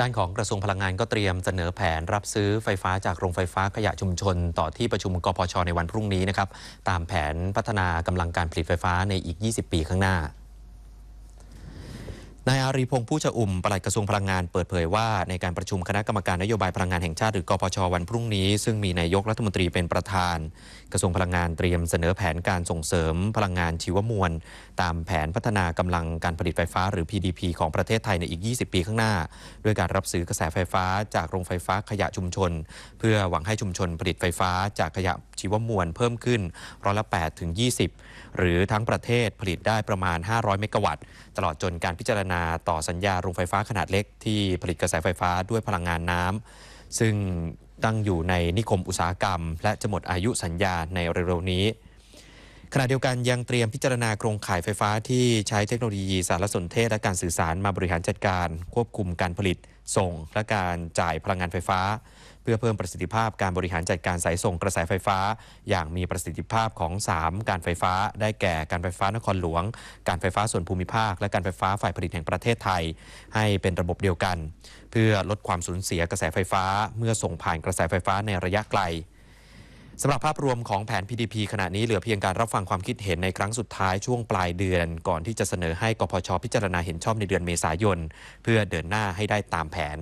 ด้านของกระทรวงพลังงานก็เตรียมเสนอแผนรับซื้อไฟฟ้าจากโรงไฟฟ้าขยะชุมชน ต่อที่ประชุมกพชในวันพรุ่งนี้นะครับตามแผนพัฒนากำลังการผลิตไฟฟ้าในอีก 20 ปีข้างหน้า นายอารีพงษ์ผู้ชอุ่มปลัดกระทรวงพลังงานเปิดเผยว่า ในการประชุมคณะกรรมการนโยบายพลังงานแห่งชาติหรือกพชวันพรุ่งนี้ ซึ่งมีนายกรัฐมนตรีเป็นประธาน กระทรวงพลังงานเตรียมเสนอแผนการส่งเสริมพลังงานชีวมวล ตามแผนพัฒนากำลังการผลิตไฟฟ้าหรือ PDP ของประเทศไทยในอีก 20 ปีข้างหน้า ด้วยการรับซื้อกระแสไฟฟ้าจากโรงไฟฟ้าขยะชุมชน เพื่อหวังให้ชุมชนผลิตไฟฟ้าจากขยะ ชีวมวลเพิ่มขึ้นร้อยละ8ถึง 20 หรือทั้งประเทศผลิตได้ประมาณ 500 เมกะวัตต์ ตลอดจนการพิจารณาต่อสัญญาโรงไฟฟ้าขนาดเล็กที่ผลิตกระแสไฟฟ้าด้วยพลังงานน้ำซึ่งตั้งอยู่ในนิคมอุตสาหกรรม และจะหมดอายุสัญญาในเร็วๆนี้ขณะเดียวกันยังเตรียมพิจารณาโครงข่ายไฟฟ้าที่ใช้เทคโนโลยีสารสนเทศและการสื่อสารมาบริหารจัดการ ควบคุมการผลิต ส่งและการจ่ายพลังงานไฟฟ้า พื่อเพิ่มประสิทธิภาพการบริหารจัดการสายส่งกระแสไฟฟ้า อย่างมีประสิทธิภาพของ 3 การไฟฟ้า ได้แก่การไฟฟ้านครหลวง การไฟฟ้าส่วนภูมิภาค และการไฟฟ้าฝ่ายผลิตแห่งประเทศไทย ให้เป็นระบบเดียวกัน เพื่อลดความสูญเสียกระแสไฟฟ้า เมื่อส่งผ่านกระแสไฟฟ้าในระยะไกลสำหรับภาพรวมของแผน PDP ขณะนี้เหลือเพียงการรับฟังความคิดเห็นในครั้งสุดท้ายช่วงปลายเดือน ก่อนที่จะเสนอให้กพชพิจารณาเห็นชอบในเดือนเมษายน เพื่อเดินหน้าให้ได้ตามแผน